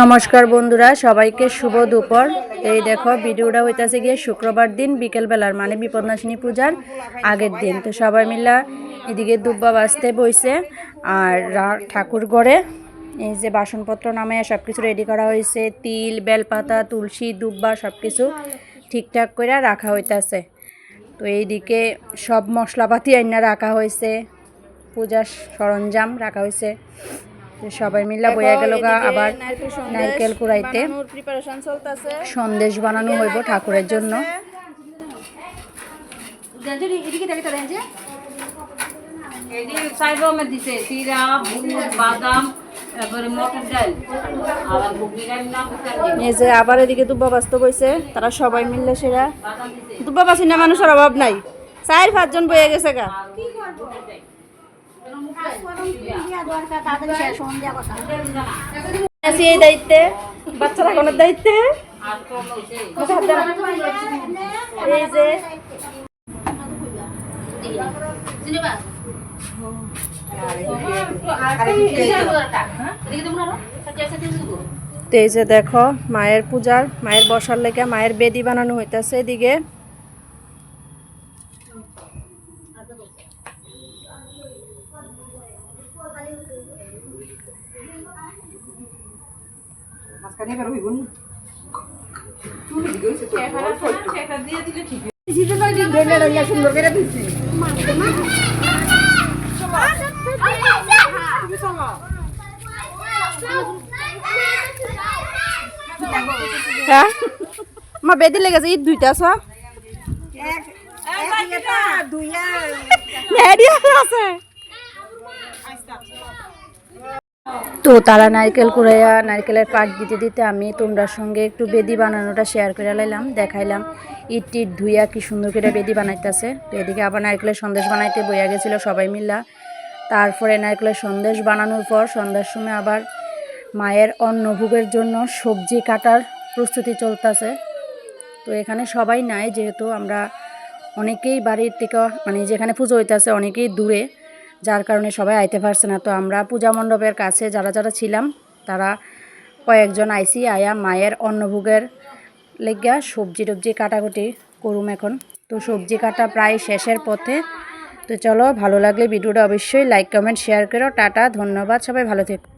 নমস্কার বন্ধুরা, সবাইকে শুভ দুপুর। এই দেখো, ভিডিওটা হইতাছে গিয়ে শুক্রবার দিন, বিকেলবেলার মানে বিপদনাশিনী পূজার আগের দিন। তো সবাই মিলা এদিকে দুব্বা বাজতে বইছে, আর ঠাকুর ঘরে এই যে বাসনপত্র নামে সব কিছু রেডি করা হয়েছে তিল, বেলপাতা, তুলসী, দুব্বা সব কিছু ঠিকঠাক করে রাখা হইতাছে। তো এইদিকে সব মশলাপাতি আইনা রাখা হয়েছে পূজার সরঞ্জাম রাখা হয়েছে সবাই মিলা বইয়া গেল গা আবার নারকেল কুড়াইতে। সন্দেশ বানানো হইব ঠাকুরের জন্য। এই যে আবার এদিকে দুব্বা বাস্ত বইছে তারা সবাই মিললে সেরা। দুব্বা বাসি না মানুষের অভাব নাই। চার পাঁচজন বয়ে গেছে গা। এই দায়িত্বে বাচ্চারা কোনের দায়িত্বে এই যে এই যে দেখো, মায়ের পূজার, মায়ের বসার লেগে মায়ের বেদি বানানো হইতাছে এদিকে। হ্যাঁ? মা বেদি লেগেছে ঈদ দুইটা আছে মেহেদি আছে। তো তারা নারকেল কুড়াইয়া নারকেলের পাক দিতে দিতে আমি তোমরার সঙ্গে একটু বেদি বানানোটা শেয়ার করে লাইলাম, দেখাইলাম। ইট টিট ধুইয়া কি সুন্দর করে বেদি বানাইতেছে। তো এদিকে আবার নারকেলের সন্দেশ বানাইতে বইয়া গেছিল সবাই মিল্লা তারপরে নারকেলের সন্দেশ বানানোর পর সন্ধ্যার সময় আবার মায়ের অন্নভোগের জন্য সবজি কাটার প্রস্তুতি চলতেছে। তো এখানে সবাই নাই, যেহেতু আমরা অনেকেই বাড়ির থেকে মানে যেখানে পুজো হইতেছে অনেকেই দূরে। যার কারণে সবাই আইতে পারছে না। তো আমরা পূজা মণ্ডপের কাছে যারা যারা ছিলাম, তারা কয়েকজন আইসি, আয়া, মায়ের, অন্নভোগের লেগা সবজি টবজি কাটাকুটি করুম এখন। তো সবজি কাটা প্রায় শেষের পথে। তো চলো, ভালো লাগলে ভিডিওটা অবশ্যই লাইক কমেন্ট শেয়ার করো। টাটা, ধন্যবাদ, সবাই ভালো থেকো।